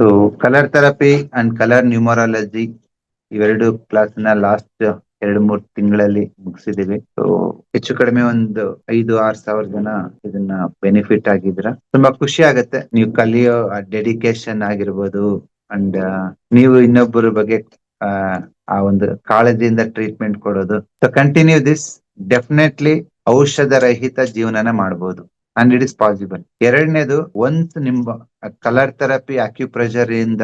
So colour therapy and colour numerology ಇವೆರಡು ಕ್ಲಾಸ್ನ last ಎರಡು ಮೂರ್ ತಿಂಗಳಲ್ಲಿ ಮುಗಿಸಿದೀವಿ. ಸೊ ಹೆಚ್ಚು ಕಡಿಮೆ ಒಂದು ಐದು, ಆರ್ ಸಾವಿರ ಜನ ಇದನ್ನ ಬೆನಿಫಿಟ್ ಆಗಿದ್ರ. ತುಂಬಾ ಖುಷಿ ಆಗುತ್ತೆ. ನೀವು ಕಲಿಯೋ ಡೆಡಿಕೇಶನ್ ಆಗಿರ್ಬೋದು ಅಂಡ್ ನೀವು ಇನ್ನೊಬ್ಬರ ಬಗ್ಗೆ, ಆ ಒಂದು ಕಾಳಜಿಯಿಂದ ಟ್ರೀಟ್ಮೆಂಟ್ ಕೊಡೋದು. ಸೊ ಕಂಟಿನ್ಯೂ ದಿಸ್ ಡೆಫಿನೆಟ್ಲಿ ಔಷಧ ರಹಿತ ಜೀವನನ ಮಾಡಬಹುದು ಅಂಡ್ ಇಟ್ ಇಸ್ ಪಾಸಿಬಲ್ ಎರಡನೇದು ಒಂದ್ ನಿಮ್ಮ ಕಲರ್ ಥೆರಪಿ ಅಕ್ಯುಪ್ರೆಷರ್ ಇಂದ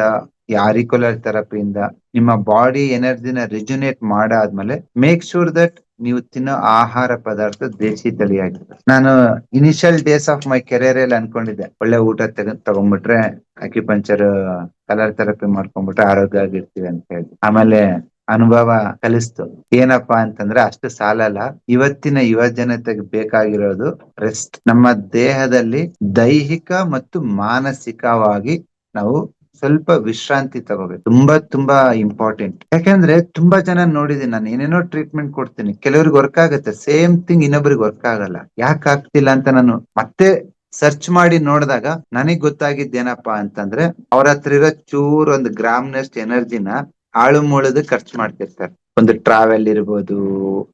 ಆರಿಕ್ಯುಲರ್ ಥೆರಪಿಯಿಂದ ನಿಮ್ಮ ಬಾಡಿ ಎನರ್ಜಿನ ರಿಜುನೇಟ್ ಮಾಡಾದ್ಮೇಲೆ ಮೇಕ್ ಶೂರ್ ದಟ್ ನೀವು ತಿನ್ನೋ ಆಹಾರ ಪದಾರ್ಥ ದೇಶಿ ತಳಿಯಾಗಿದೆ ನಾನು initial days of my career ಅಲ್ಲಿ ಅನ್ಕೊಂಡಿದ್ದೆ. ಒಳ್ಳೆ ಊಟ ತಗೊಂಡ್ಬಿಟ್ರೆ ಅಕ್ಯುಪಂಚರ್ ಕಲರ್ ಥೆರಪಿ ಮಾಡ್ಕೊಂಡ್ಬಿಟ್ರೆ ಆರೋಗ್ಯ ಆಗಿರ್ತೀವಿ ಅಂತ ಹೇಳಿ. ಆಮೇಲೆ ಅನುಭವ ಕಲಿಸ್ತು. ಏನಪ್ಪಾ ಅಂತಂದ್ರೆ ಅಷ್ಟು ಸಾಲಲ್ಲ. ಇವತ್ತಿನ ಯುವ ಜನತೆಗೆ ಬೇಕಾಗಿರೋದು ರೆಸ್ಟ್ ನಮ್ಮ ದೇಹದಲ್ಲಿ ದೈಹಿಕ ಮತ್ತು ಮಾನಸಿಕವಾಗಿ ನಾವು ಸ್ವಲ್ಪ ವಿಶ್ರಾಂತಿ ತಗೋಬೇಕು. ತುಂಬಾ ತುಂಬಾ ಇಂಪಾರ್ಟೆಂಟ್ ಯಾಕಂದ್ರೆ ತುಂಬಾ ಜನ ನೋಡಿದೀನಿ ನಾನು, ಏನೇನೋ ಟ್ರೀಟ್ಮೆಂಟ್ ಕೊಡ್ತೀನಿ. ಕೆಲವ್ರಿಗೆ ವರ್ಕ್ ಆಗುತ್ತೆ. ಸೇಮ್ ಥಿಂಗ್ ಇನ್ನೊಬ್ರಿಗೆ ವರ್ಕ್ ಆಗಲ್ಲ. ಯಾಕೆ ಆಗ್ತಿಲ್ಲ ಅಂತ ನಾನು ಮತ್ತೆ ಸರ್ಚ್ ಮಾಡಿ ನೋಡಿದಾಗ ನನಗ್ ಗೊತ್ತಾಗಿದ್ದೇನಪ್ಪಾ ಅಂತಂದ್ರೆ ಅವ್ರ ಹತ್ರ ಇರೋ ಚೂರ್ ಒಂದು ಗ್ರಾಮ್ನಷ್ಟು ಎನರ್ಜಿನ ಆಳು ಮೂಳದ ಖರ್ಚು ಮಾಡ್ತಿರ್ತಾರೆ. ಒಂದು ಟ್ರಾವೆಲ್ ಇರ್ಬೋದು,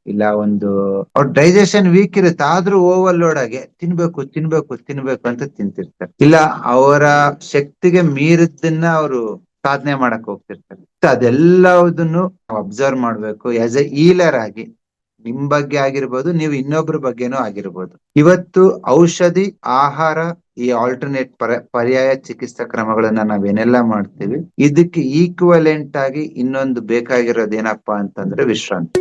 ಇಲ್ಲ ಒಂದು ಅವ್ರ ಡೈಜೆಷನ್ ವೀಕ್ ಇರುತ್ತೆ, ಆದ್ರೂ ಓವರ್ಲೋಡ್ ಆಗಿ ತಿನ್ಬೇಕು ತಿನ್ಬೇಕು ತಿನ್ಬೇಕು ಅಂತ ತಿಂತಿರ್ತಾರೆ. ಇಲ್ಲ, ಅವರ ಶಕ್ತಿಗೆ ಮೀರಿದ್ದನ್ನ ಅವರು ಸಾಧನೆ ಮಾಡಕ್ ಹೋಗ್ತಿರ್ತಾರೆ. ಅದೆಲ್ಲದನ್ನು ಅಬ್ಸರ್ವ್ ಮಾಡ್ಬೇಕು. ಆಸ್ ಎ ಈಲರ್ ಆಗಿ ನಿಮ್ ಬಗ್ಗೆ ಆಗಿರ್ಬೋದು, ನೀವು ಇನ್ನೊಬ್ರ ಬಗ್ಗೆನೂ ಆಗಿರ್ಬೋದು. ಇವತ್ತು ಔಷಧಿ, ಆಹಾರ ಈ ಆಲ್ಟರ್ನೇಟ್ ಪರ್ಯಾಯ ಚಿಕಿತ್ಸಾ ಕ್ರಮಗಳನ್ನ ನಾವೇನೆಲ್ಲ ಮಾಡ್ತೀವಿ, ಇದಕ್ಕೆ ಈಕ್ವಲೆಂಟ್ ಆಗಿ ಇನ್ನೊಂದು ಬೇಕಾಗಿರೋದು ಏನಪ್ಪಾ ಅಂತಂದ್ರೆ ವಿಶ್ರಾಂತಿ.